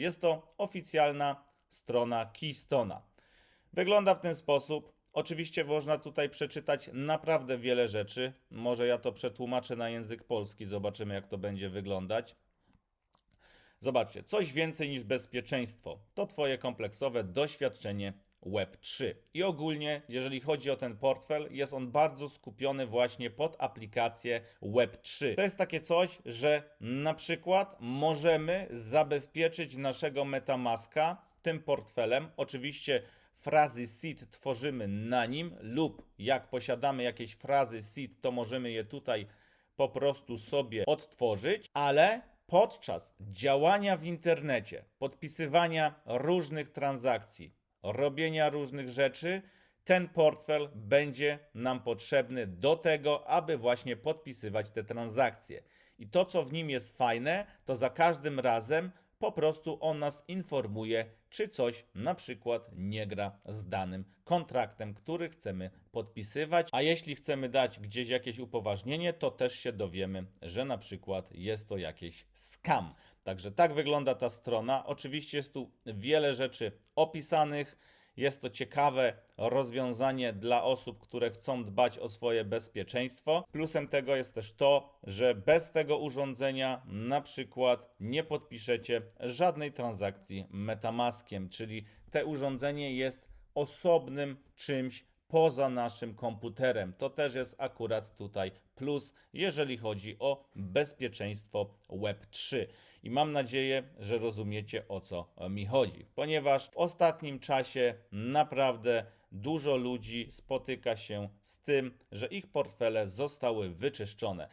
Jest to oficjalna strona Keystona. Wygląda w ten sposób. Oczywiście można tutaj przeczytać naprawdę wiele rzeczy. Może ja to przetłumaczę na język polski, zobaczymy jak to będzie wyglądać. Zobaczcie, coś więcej niż bezpieczeństwo. To Twoje kompleksowe doświadczenie Web3. I ogólnie, jeżeli chodzi o ten portfel, jest on bardzo skupiony właśnie pod aplikację Web3. To jest takie coś, że na przykład możemy zabezpieczyć naszego Metamaska tym portfelem. Oczywiście frazy seed tworzymy na nim lub jak posiadamy jakieś frazy seed, to możemy je tutaj po prostu sobie odtworzyć, ale podczas działania w internecie, podpisywania różnych transakcji, robienia różnych rzeczy, ten portfel będzie nam potrzebny do tego, aby właśnie podpisywać te transakcje. I to, co w nim jest fajne, to za każdym razem po prostu on nas informuje, czy coś na przykład nie gra z danym kontraktem, który chcemy podpisywać. A jeśli chcemy dać gdzieś jakieś upoważnienie, to też się dowiemy, że na przykład jest to jakiś scam. Także tak wygląda ta strona. Oczywiście jest tu wiele rzeczy opisanych. Jest to ciekawe rozwiązanie dla osób, które chcą dbać o swoje bezpieczeństwo. Plusem tego jest też to, że bez tego urządzenia na przykład nie podpiszecie żadnej transakcji Metamaskiem, czyli te urządzenie jest osobnym czymś poza naszym komputerem. To też jest akurat tutaj plus, jeżeli chodzi o bezpieczeństwo Web3. I mam nadzieję, że rozumiecie o co mi chodzi, ponieważ w ostatnim czasie naprawdę dużo ludzi spotyka się z tym, że ich portfele zostały wyczyszczone.